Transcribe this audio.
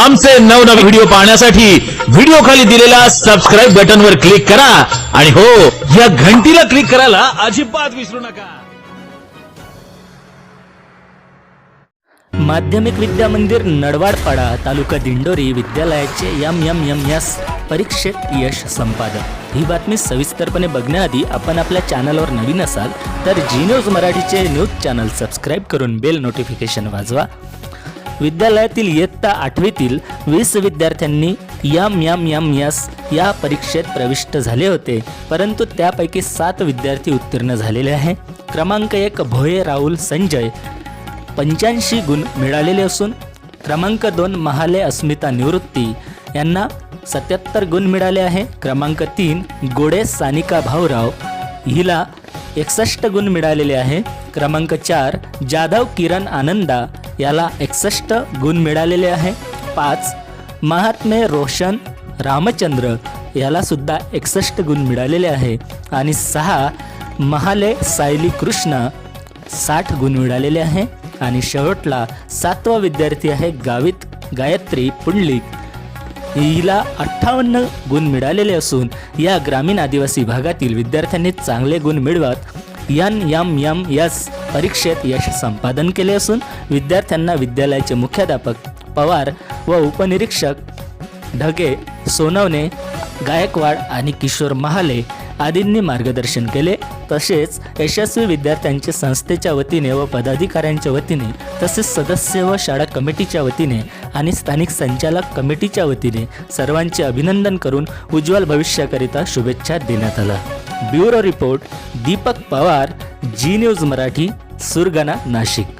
आमचे नवनवे व्हिडिओ पाहण्यासाठी व्हिडिओ खाली दिलेल्या सबस्क्राईब बटनवर क्लिक करा. आणि हो या घंटीला क्लिक करायला अजिबात विसरू नका. माध्यमिक विद्या मंदिर नडवाडपाडा तालुका दिंडोरी विद्यालयाचे एम एम एम एस परीक्षेत यश संपादक. ही बातमी सविस्तरपणे बघण्याआधी आपण आपल्या चॅनलवर नवीन असाल तर जी न्यूज मराठीचे न्यूज चॅनल सबस्क्राईब करून बेल नोटिफिकेशन वाजवा. विद्यालयातील इयत्ता आठवीतील वीस विद्यार्थ्यांनी यम यम यम यस या परीक्षेत प्रविष्ट झाले होते. परंतु त्यापैकी सात विद्यार्थी उत्तीर्ण झालेले आहे. क्रमांक एक भोये राहुल संजय. पंच्याऐंशी गुण मिळालेले असून क्रमांक दोन महाले अस्मिता निवृत्ती. यांना सत्याहत्तर गुण मिळाले आहे. क्रमांक तीन गोडे सानिका भाऊराव. हिला एकसष्ट गुण मिळालेले आहे. क्रमांक चार जाधव किरण आनंदा. याला एकसष्ट गुण मिळालेले आहे. पाच महात्मे रोशन रामचंद्र याला सुद्धा एकसष्ट गुण मिळालेले आहे. आणि सहा महाले सायली कृष्ण साठ गुण मिळालेले आहे. आणि शेवटला सातवा विद्यार्थी आहे गावित गायत्री पुंडलिक. हिला अठ्ठावन्न गुण मिळालेले असून या ग्रामीण आदिवासी भागातील विद्यार्थ्यांनी चांगले गुण मिळवत. यन यम यम यस परीक्षेत यश संपादन केले असून विद्यार्थ्यांना विद्यालयाचे मुख्याध्यापक पवार व उपनिरीक्षक ढगे सोनवणे गायकवाड आणि किशोर महाले आदींनी मार्गदर्शन केले. तसेच यशस्वी विद्यार्थ्यांचे संस्थेच्या वतीने व पदाधिकाऱ्यांच्या वतीने तसेच सदस्य व शाळा कमिटीच्या वतीने आणि स्थानिक संचालक कमिटीच्या वतीने सर्वांचे अभिनंदन करून उज्ज्वल भविष्याकरिता शुभेच्छा देण्यात आल्या. Bureau report Deepak Pawar Zee news Marathi Surgana Nashik.